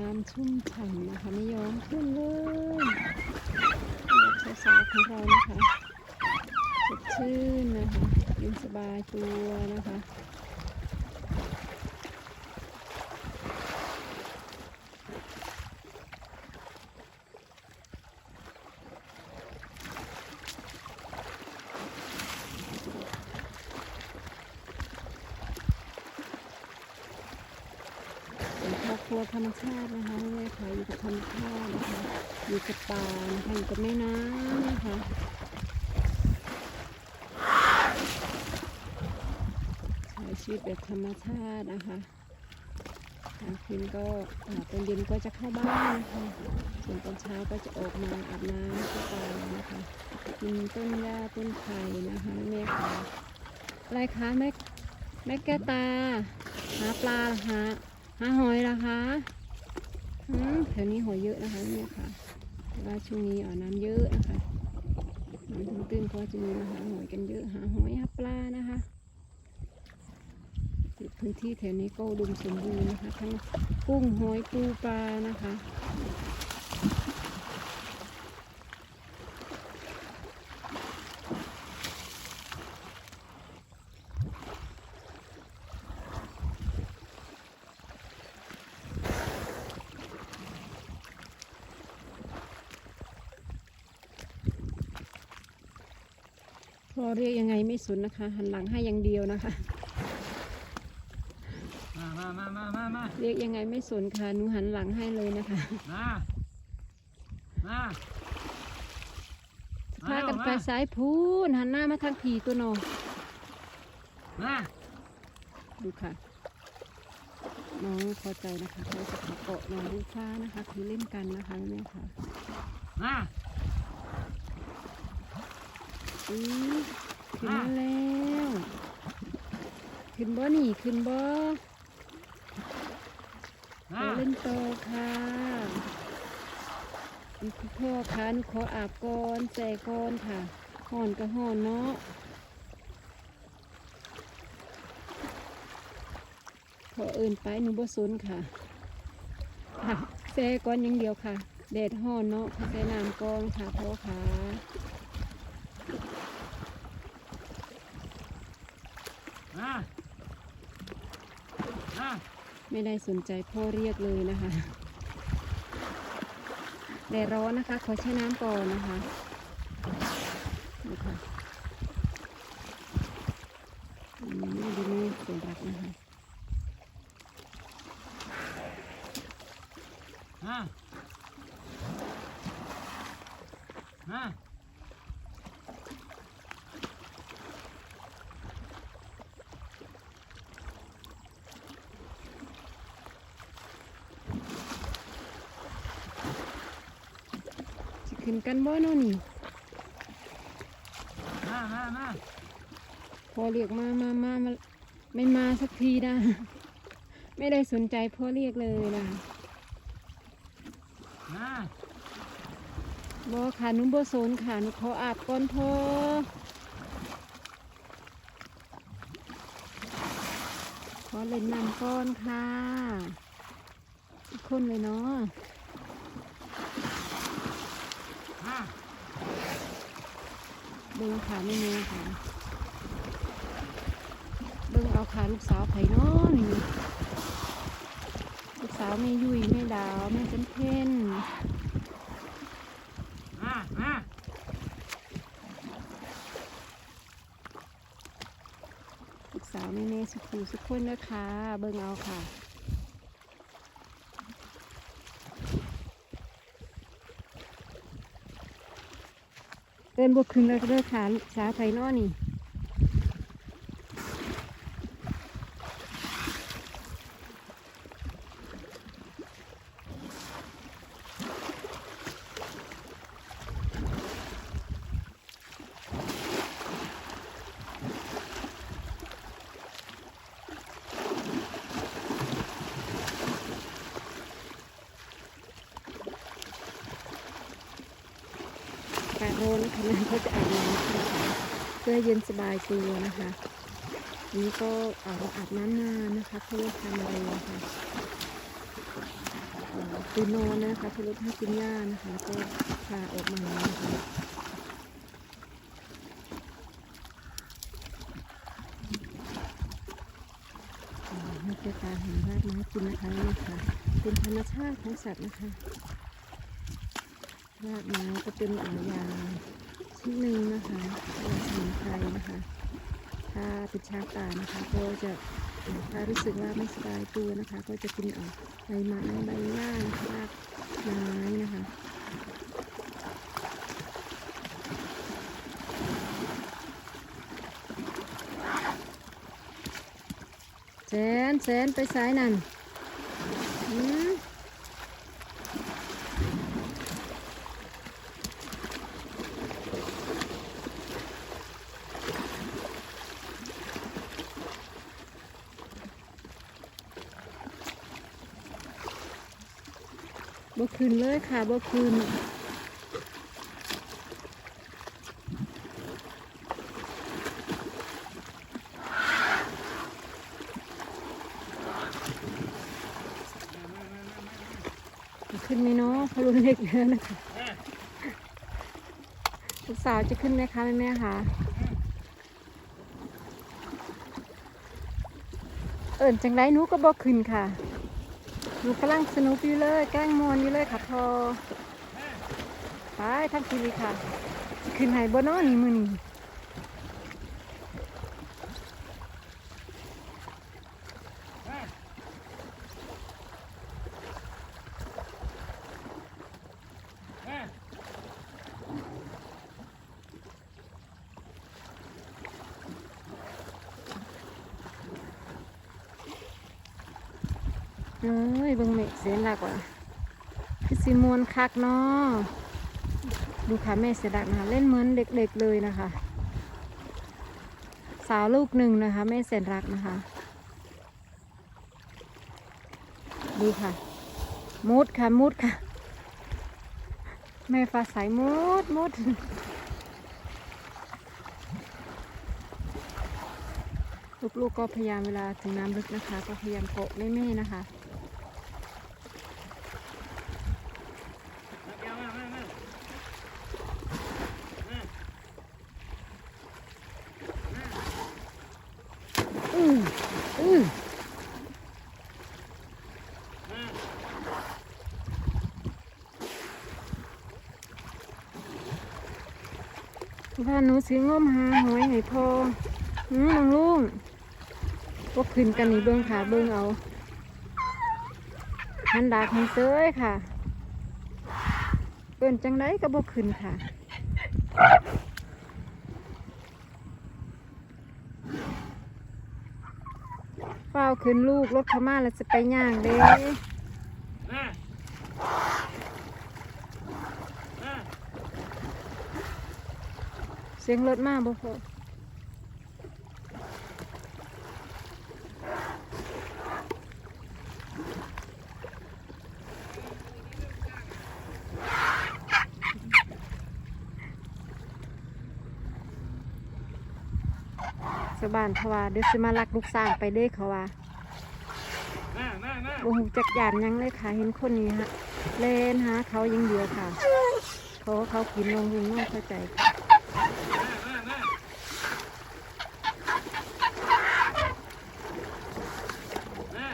น้ำชุ่มฉ่ำนะคะไม่ยอมขึ้นเลยสาวๆของเรานะคะสดชื่นนะคะเย็นสบายตัวนะคะ เป็นครอบครั วธรรมชาตินะคะแม่ค่ะอยู่กับธรรมชาตินะคะอยู่กับป่านะคะอยู่กับแม่น้ำนะคะใช้ชีวิตแบบธรรมชาตินะคะกลางคืนก็ตอนเย็นก็จะเข้าบ้านนะคะส่วนตอนเช้าก็จะออกมาอาบน้ำที่ป่านะคะกินต้นหญ้าต้นไผ่นะคะแม่ค่ะอะไรคะแม่แม่แก้ตาหาปลาเหรอคะ หาหอยละคะอืมแถวนี้หอยเยอะนะคะเนี่ยค่ะว่าช่วงนี้อ่าน้ำเยอะนะคะน้ำตื้นๆก็จะมีมาหาหอยกันเยอะหาหอยหาปลานะคะพื้นที่แถวนี้ก็ดุมสมบูรณ์นะคะทั้งกุ้งหอยปูปลานะคะ พอเรียกยังไงไม่สนนะคะ หันหลังให้อย่างเดียวนะคะ มามามามามามาเรียกยังไงไม่สนค่ะหนูหันหลังให้เลยนะคะมามาพากันไปซ้ายพูนหันหน้ามาทางผีตัวโนอมาดูค่ะน้องพอใจนะคะเขาจะขอเกาะน้องลูกฟ้านะคะคือเล่นกันนะคะแม่ค่ะมา อือขึ้นมาแล้ว ขึ้นบ่หนีขึ้นบ่มาขอเล่นโตอค่ะนี่คุณพ่อคะหนูขออาบก่อนแจก่อนค่ะห่อนก็ห่อนเนาะพอเอื่นไปหนูบ่สนค่ะค่ะแซ่ก่อนอย่างเดียวค่ะแดดห่อนเนาะขอแซ่น้ำก่อนค่ะพ่อค่ะ มามา ไม่ได้สนใจพ่อเรียกเลยนะคะแดดร้อนนะคะ ขอแช่น้ำก่อนนะคะนี่ค่ะอืมดูนี่เสียงรักนะคะมามา ขึ้นกันบ่เนาะนี่มามามาพอเรียกมามามามาไม่มาสักทีนะ ไม่ได้สนใจพ่อเรียกเลยนะมาบ่ค่ะหนุบ่สนค่ะหนุขออาบก่อนพ่อขอเล่นน้ำก่อนค่ะอีกคนเลยเนาะ มา เบิ้งขาไม่เนื้อค่ะ เบิ้งเอาขาลูกสาวไผ่น้อยลูกสาวแม่ยุยแม่ดาวแม่จันเพ็ญมามาลูกสาวแม่แม่สุขูสุขคนนะคะ เบิ้งเอาค่ะ เอินบวกขึ้นแลยเด้อค่ะลูกสาวไผ่นอนี่ อากาศร้อนะคะน้ำเขาจะอาบน้ำนะคะเพื่อเย็นสบายตัวนะคะ นี้ก็เอาอาบน้ำนานนะคะเพื่อทำอะไรนะคะเอ่อตื่นนอนนะคะพลุให้กินหญ้านะคะ ก็พาออกมานะคะให้เจ้าตาห็นรากไม้กินนะคะนี่ค่ะเป็นธรรมชาติของสัตว์นะคะ รากไม้ก็เป็นอ่ายาชนิดหนึ่งนะคะยาสมุนไพรนะคะ ถ้าเป็นช้างป่านะคะ ก็จะถ้ารู้สึกว่าไม่สบายตัวนะคะ ก็จะกินเอาใบไม้ใบหญ้านะคะรากไม้นะคะแสนแสนไปสายนั่นอืม บ่คืนเลยค่ะบ่คืนขึ้นไหมเนาะพอรุ่นเล็กแล้วนะคะลูกสาวจะขึ้นไหมคะแม่แม่คะเอิญจังไรหนูก็บอกขึ้นค่ะ หนูกำลังสนุกอยู่เลย แกล้งมวนอยู่เลยค่ะพอไปทักทีเลยค่ะ ขึ้นไหนบนนอนี่มือนี่ เอ้ยบิ่งเมฆเสียนลักว่ะคือสีมวนคักเนาะดูค่ะแม่เสียดักนะคะเล่นเหมือนเด็กๆเลยนะคะ สาวลูกหนึ่งนะคะแม่เสียนรักนะคะ ดูค่ะมุดค่ะมุดค่ะ แม่ฟ้าใสมุดมุด ลูกๆก็พยายามเวลาถึงน้ำลึกนะคะ ก็พยายามเกาะแม่ๆนะคะมามามามามาอืออือมาว่าหนูสิงมหาหอยให้พอืมน้องลุง พวกขึ้นกันนี่เบิ้งค่ะเบิ้งเอาหันดากให้เซยค่ะเปิ้นจังไดก็บ่ขึ้นค่ะเฝ้าขึ้นลูกรถขามาแล้วจะไปย่างเด้เสียงรถมาบ่พอ บานเพราะว่าเดี๋ยวสิมาลักลูกสร้างไปเด้เขาว่ามามามาบ่ฮู้จักยานหยังเลยค่ะเห็นคนนี้ฮะ เล่นหาเขาอยังเดียวค่ะ เขาเขากินนมหุงนมเข้าใจค่ะมามามา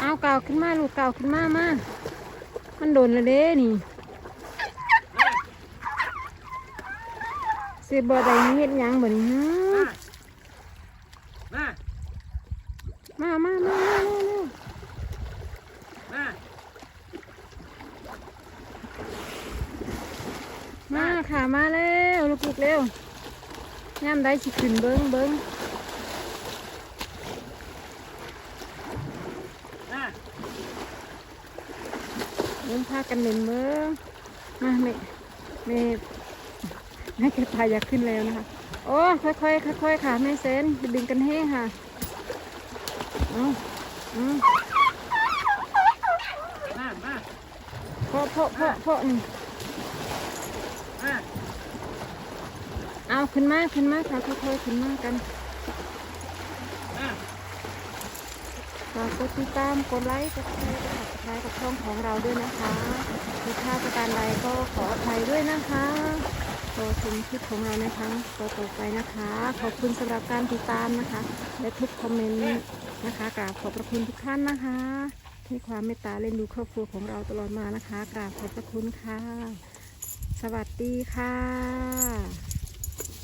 เอาเก่าขึ้นมาลูกเก่าขึ้นมามามันโดนและเด้นี่สิบ่ได้เฮ็ดหยังบ่นี่ฮะ มา มามามามามามา มา มาค่ะมาแล้วลูกๆเร็วย่าม ได้สิขึ้นเบิ้งเบิ้งมาเบิ้งพากันเล่นเบิ้งมาแม่แม่แม่กระตายอยากขึ้นแล้วนะคะ โอ้ค่อยๆค่อยๆค่ะแม่เซนจะดึงกันแห้งค่ะเอาอืมมามาเพาะเพาะเพาะเพาะนี่ มา เอาขึ้นมาขึ้นมาค่ะค่อยๆขึ้นมากันฝากกดติดตามกดไลค์กดแชร์กดติดตามกับช่องของเราด้วยนะคะมีค่าประการใดก็ขออภัยด้วยนะคะขอชมคลิปของเราในครั้งต่อไปนะคะ ขอบคุณสำหรับการติดตามนะคะ และทุกคอมเมนต์นะคะกราบขอบพระคุณทุกท่านนะคะ ที่ความเมตตาเล่นดูครอบครัวของเราตลอดมานะคะกราบขอบพระคุณค่ะ สวัสดีค่ะ